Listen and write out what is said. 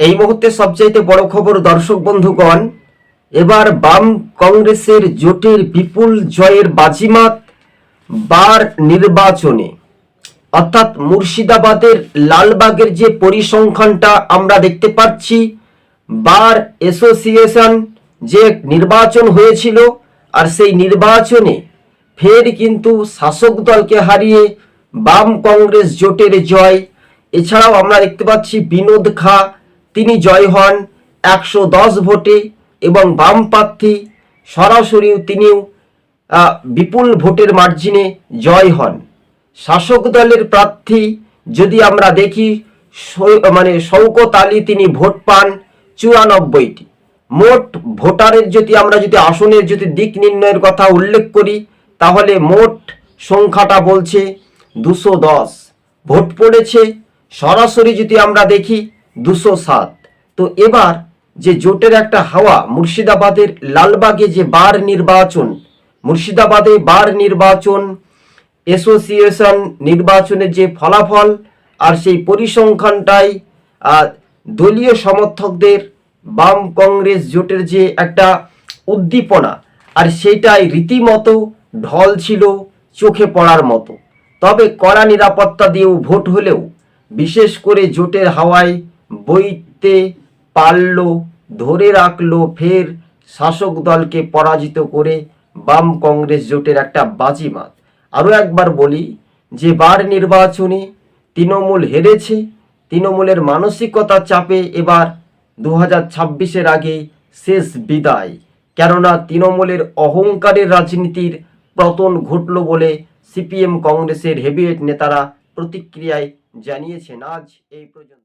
এই মুহূর্তে সবচাইতে বড় খবর দর্শক বন্ধুগণ, এবার বাম কংগ্রেসের জোটের বিপুল জয়ের বাজিমাত বার নির্বাচনে। অর্থাৎ মুর্শিদাবাদের লালবাগের যে পরিসংখ্যানটা আমরা দেখতে পাচ্ছি, বার অ্যাসোসিয়েশন যে নির্বাচন হয়েছিল, আর সেই নির্বাচনে ফের কিন্তু শাসক দলকে হারিয়ে বাম কংগ্রেস জোটের জয়। এছাড়াও আমরা দেখতে পাচ্ছি বিনোদ খা তিনি জয় হন একশো দশ ভোটে এবং বাম প্রার্থী সরাসরি তিনিও বিপুল ভোটের মার্জিনে জয় হন। শাসক দলের প্রার্থী যদি আমরা দেখি মানে শৌকত আলী তিনি ভোট পান চুরানব্বইটি। মোট ভোটারের যদি আমরা যদি আসনের যদি দিক নির্ণয়ের কথা উল্লেখ করি, তাহলে মোট সংখ্যাটা বলছে দুশো দশ। ভোট পড়েছে। সরাসরি যদি আমরা দেখি দুশো সাত। তো এবার যে জোটের একটা হাওয়া, মুর্শিদাবাদের লালবাগে যে বার নির্বাচন, মুর্শিদাবাদে বার নির্বাচন অ্যাসোসিয়েশন নির্বাচনের যে ফলাফল আর সেই পরিসংখ্যানটাই দলীয় সমর্থকদের বাম কংগ্রেস জোটের যে একটা উদ্দীপনা, আর সেটাই রীতিমতো ঢল ছিল চোখে পড়ার মতো। তবে কড়া নিরাপত্তা দিয়েও ভোট হলেও, বিশেষ করে জোটের হাওয়ায় বইতে পারল, ধরে রাখল, ফের শাসক দলকে পরাজিত করে বাম কংগ্রেস জোটের একটা বাজিমাত আরও একবার বলি যে বার নির্বাচনে তৃণমূল হেরেছে, তৃণমূলের মানসিকতা চাপে এবার দু হাজার ছাব্বিশের আগে শেষ বিদায়। কেননা তৃণমূলের অহংকারের রাজনীতির পতন ঘটল বলে সিপিএম কংগ্রেসের হেভিওয়েট নেতারা প্রতিক্রিয়ায় জানিয়েছেন। আজ এই পর্যন্ত।